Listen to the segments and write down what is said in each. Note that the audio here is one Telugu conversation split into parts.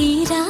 తీరా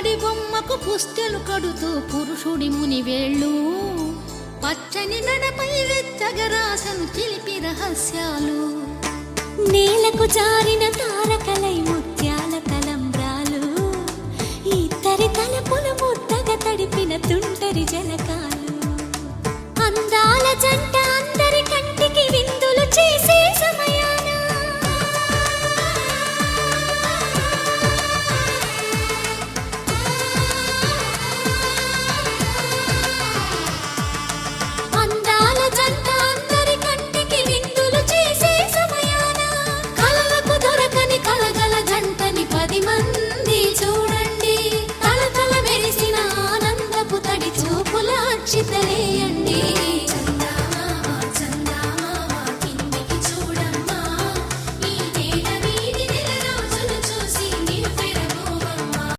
పుత్తడి బొమ్మకు పుస్తెలు కడుతూ పురుషుడి ముని వేళ్ళు. పచ్చని నడపై వెచ్చగరాసను చిలిపి రహస్యాలు. నేలకు జారిన తారకలై ముత్యాల తలంబ్రాలు. ఇద్దరి తలపులము చూడండి